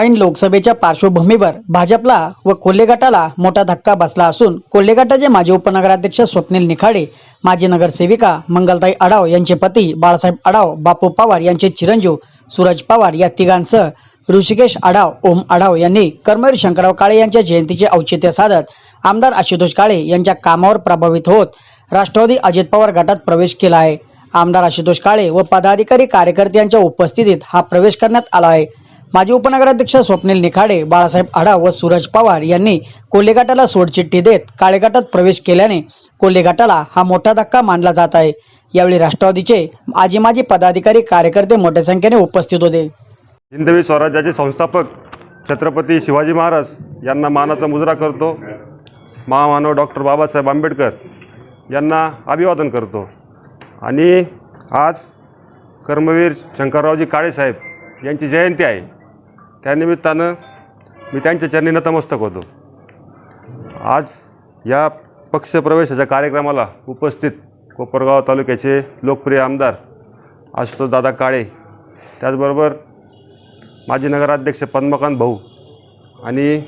ऐन लोकसभेच्या पार्श्वभूमीवर भाजपला व कोल्हे गटाला मोठा धक्का बसला असून कोल्हे गटाचे माजी उपनगराध्यक्ष स्वप्नील निखाडे माजी नगरसेविका मंगलताई आडाव यांचे पती बाळासाहेब आडाव बापू पवार यांचे चिरंजीव सूरज पवार या तिघांसह ऋषिकेश अडाव ओम अडाव यांनी कर्मवीर शंकरराव काळे यांच्या जयंतीचे औचित्य साधत आमदार आशुतोष काळे यांच्या कामावर प्रभावित होत राष्ट्रवादी अजित पवार गटात प्रवेश केला आहे. आमदार आशुतोष काळे व पदाधिकारी कार्यकर्त्यांच्या उपस्थितीत हा प्रवेश करण्यात आला आहे. माजी उपनगराध्यक्ष स्वप्नील निखाडे बाळासाहेब आढा व सूरज पवार यांनी कोल्हेघाटाला सोडचिठ्ठी देत काळेघाटात प्रवेश केल्याने कोल्हेघाटाला हा मोठा धक्का मानला जात आहे. यावेळी राष्ट्रवादीचे आजी माजी पदाधिकारी कार्यकर्ते मोठ्या संख्येने उपस्थित होते. हिंदवी स्वराज्याचे संस्थापक छत्रपती शिवाजी महाराज यांना मानाचा मुजरा करतो. महामानव डॉक्टर बाबासाहेब आंबेडकर यांना अभिवादन करतो. आणि आज कर्मवीर शंकररावजी काळेसाहेब यांची जयंती आहे. त्यानिमित्तानं मी त्यांच्या चरणी नतमस्तक होतो. आज या पक्षप्रवेशाच्या कार्यक्रमाला उपस्थित कोपरगाव तालुक्याचे लोकप्रिय आमदार आशुतोषदादा काळे त्याचबरोबर माजी नगराध्यक्ष पद्मकांत भाऊ आणि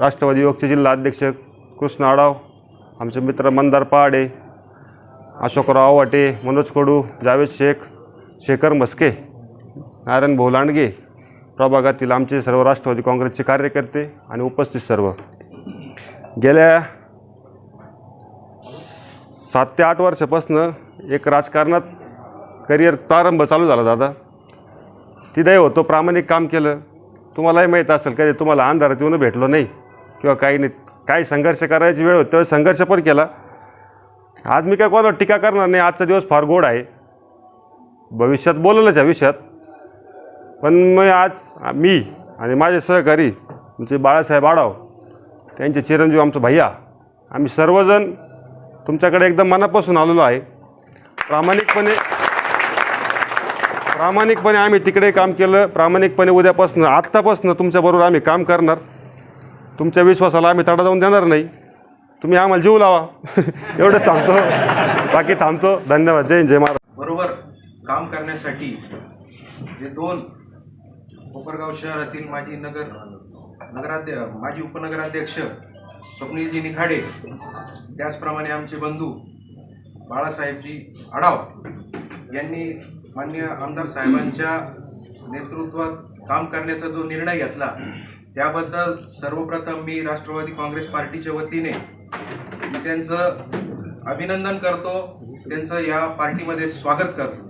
राष्ट्रवादी युवकचे जिल्हा अध्यक्ष कृष्ण आडाव आमचे मित्र मंदार पहाडे अशोकराव आवाटे मनोज कडू जावेद शेख शेखर मस्के नारायण भाऊ लांडगे प्रभागातील आमचे सर्व राष्ट्रवादी काँग्रेसचे कार्यकर्ते आणि उपस्थित सर्व. गेल्या सात ते आठ वर्षापासनं एक राजकारणात करिअर प्रारंभ चालू झाला दादा. तिथंही होतो प्रामाणिक काम केलं. तुम्हालाही माहीत असेल कधी तुम्हाला अंधारात येऊन भेटलो नाही किंवा काही नाही. काही संघर्ष करायची वेळ होती तेव्हा संघर्ष पण केला. आज मी काय कोणावर टीका करणार नाही आजचा दिवस फार गोड आहे. भविष्यात बोललंच या विषयात पण मग आज मी आणि माझे सहकारी तुमचे बाळासाहेब आडाव त्यांचे चिरंजीव आमचं भैया आम्ही सर्वजण तुमच्याकडे एकदम मनापासून आलेलो आहे. प्रामाणिकपणे प्रामाणिकपणे आम्ही तिकडे काम केलं. प्रामाणिकपणे उद्यापासून आत्तापासून तुमच्याबरोबर आम्ही काम करणार. तुमच्या विश्वासाला आम्ही तडा जाऊन देणार नाही. तुम्ही आम्हाला जीव लावा. एवढं सांगतो. बाकी थांबतो. धन्यवाद. जय जय महाराज. बरोबर. काम करण्यासाठी जे दोन कोपरगाव शहरातील माजी नगर नगराध्य माजी उपनगराध्यक्ष स्वप्नीलजी निखाडे त्याचप्रमाणे आमचे बंधू बाळासाहेबजी आढाव यांनी मान्य आमदार साहेबांच्या नेतृत्वात काम करण्याचा जो निर्णय घेतला त्याबद्दल सर्वप्रथम मी राष्ट्रवादी काँग्रेस पार्टीच्या वतीने मी त्यांचं अभिनंदन करतो त्यांचं या पार्टीमध्ये स्वागत करतो.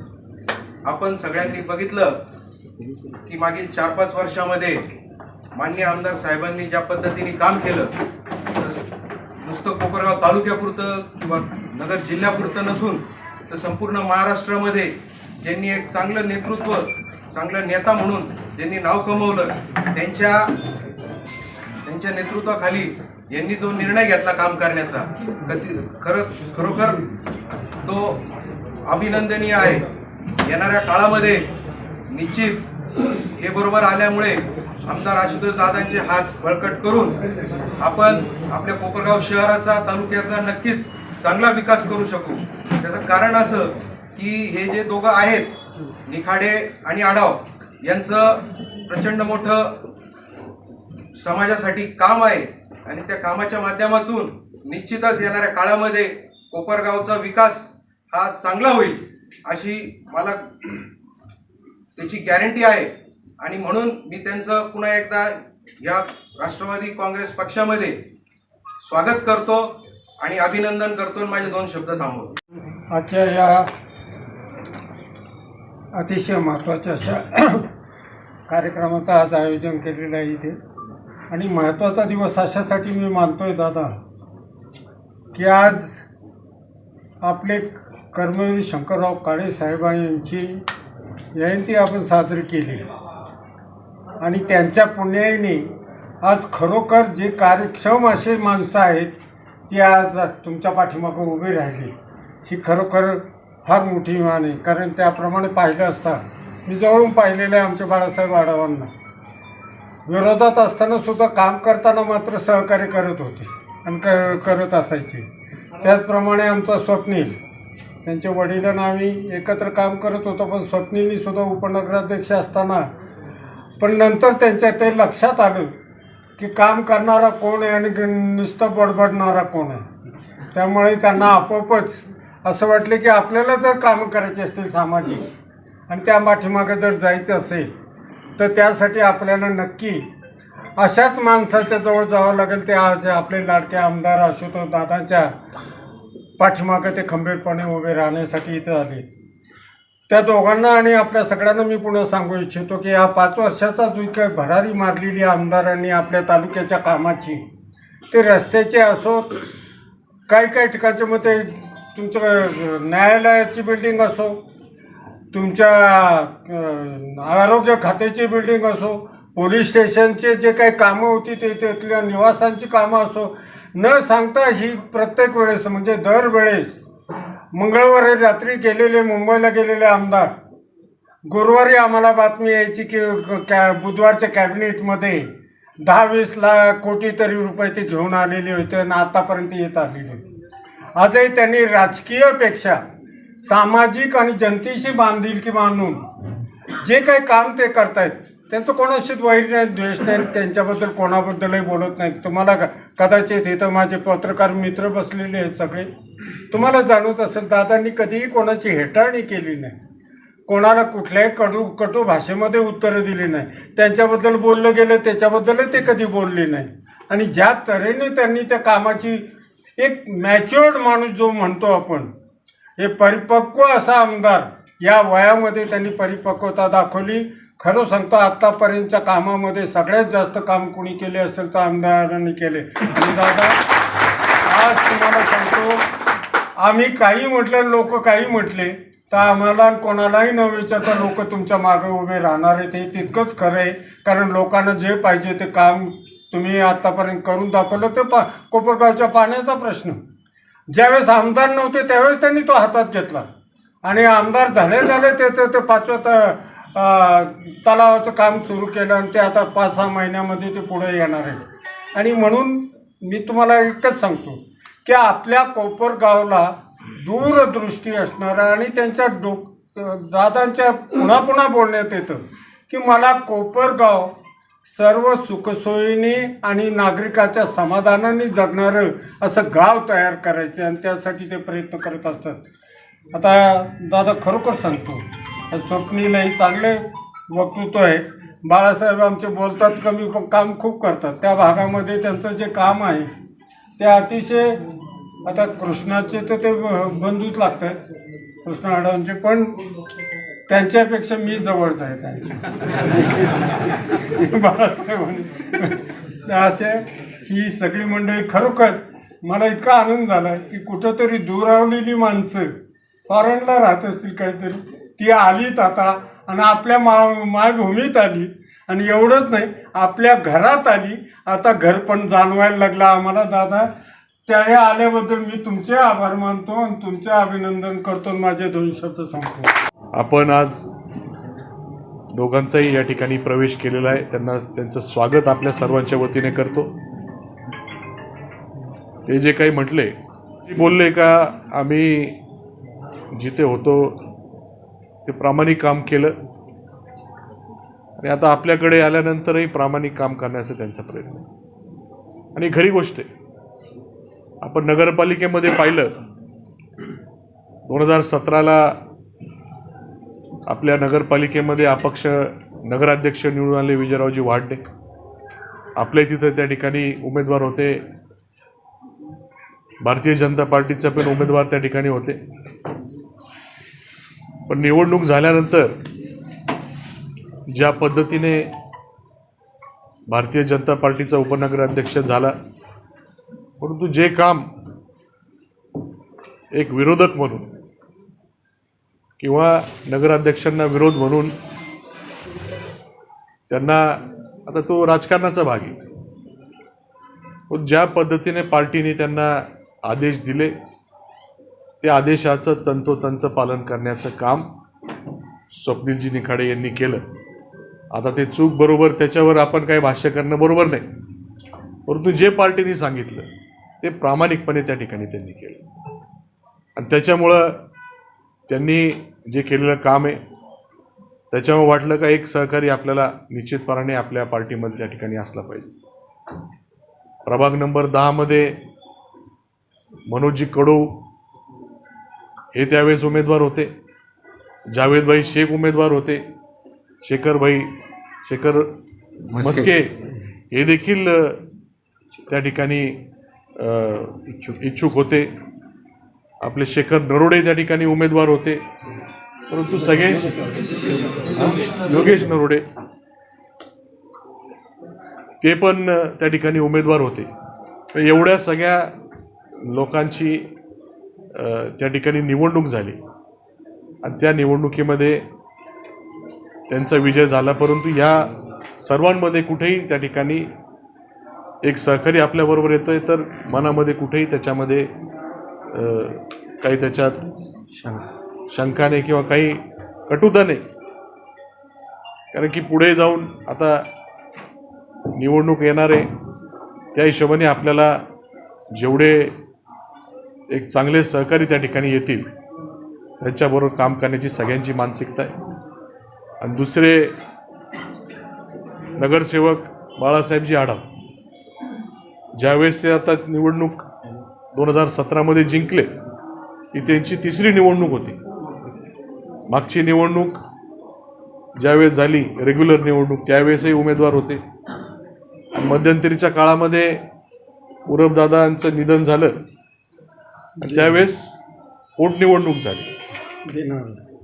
आपण सगळ्यांनी बघितलं की मागील चार पाच वर्षामध्ये मान्य आमदार साहेबांनी ज्या पद्धतीने काम केलं नुसतं कोपरगाव तालुक्यापुरतं किंवा नगर जिल्ह्यापुरतं नसून तर संपूर्ण महाराष्ट्रामध्ये ज्यांनी एक चांगलं नेतृत्व चांगलं नेता म्हणून ज्यांनी नाव कमवलं त्यांच्या त्यांच्या नेतृत्वाखाली यांनी जो निर्णय घेतला काम करण्याचा कधी खरं खरोखर तो अभिनंदनीय आहे. येणाऱ्या काळामध्ये निश्चित हे बरोबर आल्यामुळे आमदार आशुतोष दादांचे हात बळकट करून आपण आपल्या कोपरगाव शहराचा तालुक्याचा नक्कीच चांगला विकास करू शकू. त्याचं कारण असं की हे जे दोघं आहेत निखाडे आणि आडाव यांचं प्रचंड मोठं समाजासाठी काम आहे आणि त्या कामाच्या माध्यमातून निश्चितच येणाऱ्या काळामध्ये कोपरगावचा विकास हा चांगला होईल अशी मला त्याची गॅरंटी आहे. आणि म्हणून मी त्यांचं पुन्हा एकदा या राष्ट्रवादी काँग्रेस पक्षामध्ये स्वागत करतो आणि अभिनंदन करतो आणि माझे दोन शब्द थांबवतो. आजच्या या अतिशय महत्त्वाच्या अशा कार्यक्रमाचं आज आयोजन केलेलं आहे इथे. आणि महत्त्वाचा दिवस अशासाठी मी मानतो आहे दादा की आज आपले कर्मवीर शंकरराव काळे साहेबांची जयंती आपण साजरी केली. आणि त्यांच्या पुण्याईने आज खरोखर जे कार्यक्षम असे माणसं आहेत ती आज तुमच्या पाठीमागं उभी राहिली. ही खरोखर फार मोठी मान आहे. कारण त्याप्रमाणे पाहिलं असता मी जवळून पाहिलेलं आहे आमच्या बाळासाहेब आढावांना विरोधात असताना सुद्धा काम करताना मात्र सहकार्य करत होते आणि क करत असायचे. त्याचप्रमाणे आमचा स्वप्नील त्यांच्या वडिलांना आम्ही एकत्र काम करत होतो पण स्वप्नीलनी सुद्धा उपनगराध्यक्ष असताना. पण नंतर त्यांच्या ते लक्षात आलं की काम करणारा कोण आहे आणि नुसतं बडबडणारा कोण आहे. त्यामुळे त्यांना आपोआपच असं वाटलं की आपल्याला जर कामं करायची असतील सामाजिक आणि त्या पाठीमागं जर जायचं असेल तर त्यासाठी आपल्याला नक्की अशाच माणसाच्या जवळ जावं लागेल. ते आज आपले लाडके आमदार आशुतोष दादांच्या पाठीमागं ते खंबीरपणे उभे राहण्यासाठी इथं आले. त्या दोघांना आणि आपल्या सगळ्यांना मी पुन्हा सांगू इच्छितो की या पाच वर्षाचा जो काही भरारी मारलेली आमदारांनी आपल्या तालुक्याच्या कामाची ते रस्त्याचे असो काही काही ठिकाणचे मग ते तुमचं न्यायालयाची बिल्डिंग असो तुमच्या आरोग्य खात्याची बिल्डिंग असो पोलीस स्टेशनचे जे काही कामं होती ते तिथल्या निवासांची कामं असो न सांगता ही प्रत्येक वेळेस म्हणजे दरवेळेस मंगळवारी रात्री गेलेले मुंबईला गेलेले आमदार गुरुवारी आम्हाला बातमी यायची की कॅ बुधवारच्या कॅबिनेटमध्ये दहा वीस लाख कोटी तरी रुपये ते घेऊन आलेले होते आणि आतापर्यंत येत आलेले. आजही त्यांनी राजकीयपेक्षा सामाजिक आणि जनतेशी बांधिलकी मानून जे काही काम ते करतायत त्यांचं कोणाशीच वाईट नाही द्वेष नाही त्यांच्याबद्दल कोणाबद्दलही बोलत नाही तुम्हाला कदाचित इथं माझे पत्रकार मित्र बसलेले आहेत सगळे. तुम्हाला जाणवत असेल दादांनी कधीही कोणाची हेटाळणी केली नाही. कोणाला कुठल्याही कडू कटू भाषेमध्ये उत्तरं दिली नाही. त्यांच्याबद्दल बोललं गेलं त्याच्याबद्दलही ते कधी बोलले नाही. आणि ज्या तऱ्हेने त्यांनी त्या कामाची एक मॅच्युअर्ड माणूस जो म्हणतो आपण हे परिपक्व असा आमदार या वयामध्ये त्यांनी परिपक्वता दाखवली. खरं सांगतो आत्तापर्यंतच्या कामामध्ये सगळ्यात जास्त काम कोणी केले असेल तर आमदारांनी केले. आणि दादा आज तुम्हाला सांगतो आम्ही काही म्हटलं लोक काही म्हटले तर आम्हाला कोणालाही न विचारता लोक तुमच्या मागे उभे राहणार आहेत. हे तितकंच खरं आहे. कारण लोकांना जे पाहिजे ते काम तुम्ही आत्तापर्यंत करून दाखवलं ते पा कोपरगावच्या पाण्याचा प्रश्न. ज्यावेळेस आमदार नव्हते त्यावेळेस त्यांनी तो हातात घेतला. आणि आमदार झाले झाले त्याचं ते पाचव्या तलावाचं काम सुरू केलं आणि ते आता पाच सहा महिन्यामध्ये ते पुढे येणार आहे. आणि म्हणून मी तुम्हाला एकच सांगतो की आपल्या कोपरगावला दूरदृष्टी असणारा आणि त्यांच्या डो दादांच्या पुन्हा पुन्हा बोलण्यात येतं की मला कोपरगाव सर्व सुखसोयीने आणि नागरिकाच्या समाधानाने जगणारं असं गाव तयार करायचं आणि त्यासाठी ते प्रयत्न करत असतात. आता दादा खरोखर सांगतो स्वप्नीलाही चांगले वक्तृत्व आहे. बाळासाहेब आमचे बोलतात कमी पण काम खूप करतात. त्या भागामध्ये त्यांचं जे काम आहे ते अतिशय आता कृष्णाचे तर ते बंधूच लागतात कृष्ण आडवांचे पण त्यांच्यापेक्षा मी जवळच आहे त्यांच्या. बाळासाहेब असे ही सगळी मंडळी खरोखर मला इतका आनंद झाला की कुठंतरी दुरावलेली माणसं फॉरेनला राहत असतील काहीतरी. ती आलीत आता आणि आपल्या मा मायभूमीत आली. आणि एवढंच नाही आपल्या घरात आली. आता घर पण जाणवायला लागलं आम्हाला दादा. त्या आल्याबद्दल मी तुमचे आभार मानतो आणि तुमचे अभिनंदन करतो आणि माझे दोन शब्द सांगतो आपण आज दोघांचाही या ठिकाणी प्रवेश केलेला आहे. त्यांना त्यांचं स्वागत आपल्या सर्वांच्या वतीने करतो. ते जे काही म्हटले बोलले का आम्ही जिथे होतो ते प्रामाणिक काम केलं. आणि आता आपल्याकडे आल्यानंतरही प्रामाणिक काम करण्याचा त्यांचा प्रयत्न आहे. आणि खरी गोष्ट आहे. आपण नगरपालिकेमध्ये पाहिलं दोन हजार सतराला आपल्या नगरपालिकेमध्ये अपक्ष नगराध्यक्ष निवडून आले विजयरावजी वाढणे आपल्या तिथं त्या ठिकाणी उमेदवार होते. भारतीय जनता पार्टीचा पण उमेदवार त्या ठिकाणी होते. पण निवडणूक झाल्यानंतर ज्या पद्धतीने भारतीय जनता पार्टीचा उपनगराध्यक्ष झाला परंतु जे काम एक विरोधक म्हणून किंवा नगराध्यक्षांना विरोध म्हणून त्यांना आता तो राजकारणाचा भाग आहे. पण ज्या पद्धतीने पार्टीने त्यांना आदेश दिले त्या आदेशाचं तंतोतंत पालन करण्याचं काम स्वप्नीलजी निखाडे यांनी केलं. आता ते चूक बरोबर त्याच्यावर आपण काही भाष्य करणं बरोबर नाही. परंतु जे पार्टीने सांगितलं ते प्रामाणिकपणे त्या ठिकाणी त्यांनी केलं. आणि त्याच्यामुळं त्यांनी जे केलेलं काम आहे त्याच्यामुळे वाटलं का एक सहकारी आपल्याला निश्चितपणाने आपल्या पार्टीमध्ये त्या ठिकाणी असला पाहिजे. प्रभाग नंबर दहामध्ये मनोजी कडू हे त्यावेळेस उमेदवार होते. जावेदभाई शेख उमेदवार होते. शेखरभाई शेखर मस्के हे देखील त्या ठिकाणी इच्छुक. इच्छुक होते. आपले शेखर नरोडे त्या ठिकाणी उमेदवार होते. परंतु सगळे योगेश नरोडे. ते पण त्या ठिकाणी उमेदवार होते. तर एवढ्या सगळ्या लोकांची त्या ठिकाणी निवडणूक झाली. आणि त्या निवडणुकीमध्ये त्यांचा विजय झाला परंतु या सर्वांमध्ये कुठेही त्या ठिकाणी एक सहकारी आपल्याबरोबर येतोय तर मनामध्ये कुठेही त्याच्यामध्ये काही त्याच्यात शंकाने किंवा काही कटुता नाही. कारण की पुढे जाऊन आता निवडणूक येणार आहे. त्या हिशोबाने आपल्याला जेवढे एक चांगले सहकारी त्या ठिकाणी येतील. त्यांच्याबरोबर काम करण्याची सगळ्यांची मानसिकता आहे. आणि दुसरे नगरसेवक बाळासाहेबजी आढाव. ज्यावेळेस ते आता निवडणूक दोन हजार सतरामध्ये जिंकले ही त्यांची तिसरी निवडणूक होती. मागची निवडणूक ज्यावेळेस झाली रेग्युलर निवडणूक त्यावेळेसही उमेदवार होते. मध्यंतरीच्या काळामध्ये उरबदादांचं निधन झालं. आणि त्यावेळेस पोटनिवडणूक झाली. दिनार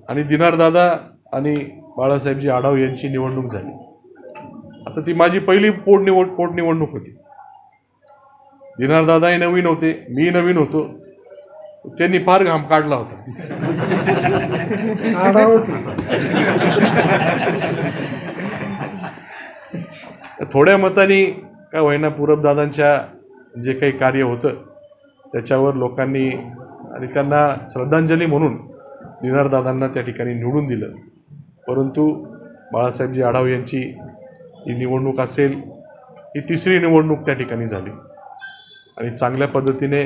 आणि दिनारदादा आणि बाळासाहेबजी आढाव यांची निवडणूक झाली. आता ती माझी पहिली पोटनिवड पोटनिवडणूक होती. दिनारदादाही नवीन होते मी नवीन होतो. त्यांनी फार घाम काढला होता. थोड्या मताने काय होईना पूरबदादांच्या जे काही कार्य होतं त्याच्यावर लोकांनी आणि त्यांना श्रद्धांजली म्हणून निनारदादांना त्या ठिकाणी निवडून दिलं. परंतु बाळासाहेबजी आढाव यांची ही निवडणूक असेल ही तिसरी निवडणूक त्या ठिकाणी झाली. आणि चांगल्या पद्धतीने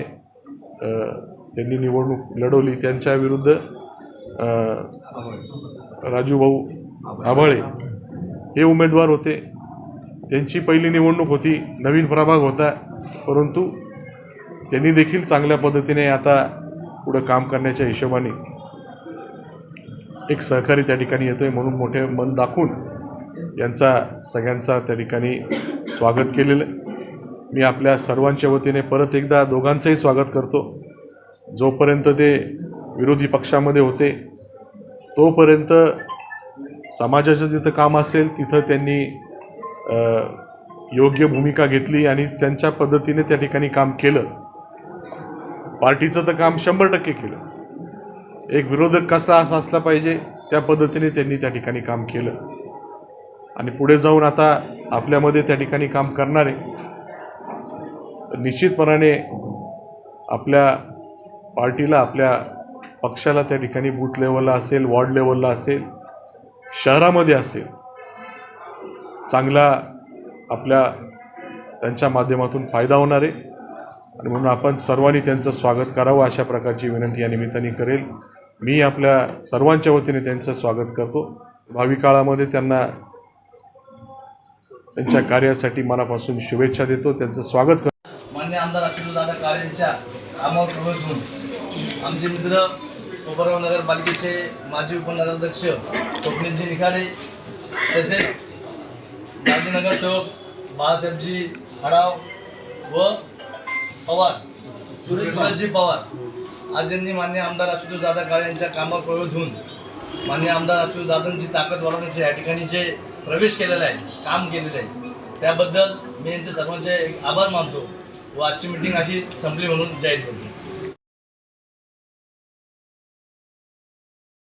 त्यांनी निवडणूक लढवली. त्यांच्या विरुद्ध राजूभाऊ आभाळे हे उमेदवार होते. त्यांची पहिली निवडणूक होती. नवीन प्रभाग होता. परंतु त्यांनी देखील चांगल्या पद्धतीने आता पुढं काम करण्याच्या हिशोबाने एक सहकारी त्या ठिकाणी येतोय म्हणून मोठे मन दाखवून यांचा सगळ्यांचा त्या ठिकाणी स्वागत केलेलं आहे. मी आपल्या सर्वांच्या वतीने परत एकदा दोघांचंही स्वागत करतो जोपर्यंत ते विरोधी पक्षामध्ये होते तोपर्यंत समाजाचं जिथं काम असेल तिथं त्यांनी योग्य भूमिका घेतली आणि त्यांच्या पद्धतीने त्या ठिकाणी काम केलं पार्टीचं तर काम शंभर टक्के केलं. एक विरोधक कसा असा असला पाहिजे त्या पद्धतीने त्यांनी त्या ठिकाणी काम केलं. आणि पुढे जाऊन आता आपल्यामध्ये त्या ठिकाणी काम करणारे निश्चितपणाने आपल्या पार्टीला आपल्या पक्षाला त्या ठिकाणी बूथ लेवलला असेल वॉर्ड लेवलला असेल शहरामध्ये असेल चांगला आपल्या त्यांच्या माध्यमातून फायदा होणार. आहे आणि म्हणून आपण सर्वांनी त्यांचं स्वागत करावं अशा प्रकारची विनंती या निमित्ताने करेल. मी आपल्या सर्वांच्या वतीने त्यांचं स्वागत करतो. भावी काळामध्ये त्यांना त्यांच्या कार्यासाठी मनापासून शुभेच्छा देतो. त्यांचं स्वागत करतो. मान्य आमदार अशोक काळे यांच्या कामावर प्रवेश होऊन आमचे मित्र कोपरगाव नगरपालिकेचे माजी उपनगराध्यक्ष स्वप्नीलजी निखाडे तसेच माजी नगरसेवक बाळासाहेबजी हडाव व पवार. सुरेश भरतजी पवार. आज यांनी मान्य आमदार अशोक दादा काळे यांच्या कामावर प्रवेश होऊन मान्य आमदार अशोक दादांची ताकद वाढवण्याचे या ठिकाणी जे प्रवेश केलेला आहे काम केलेलं आहे त्याबद्दल मी यांचे सर्वांचे आभार मानतो व आजची मिटिंग अशी संपली म्हणून जाहीर करतो.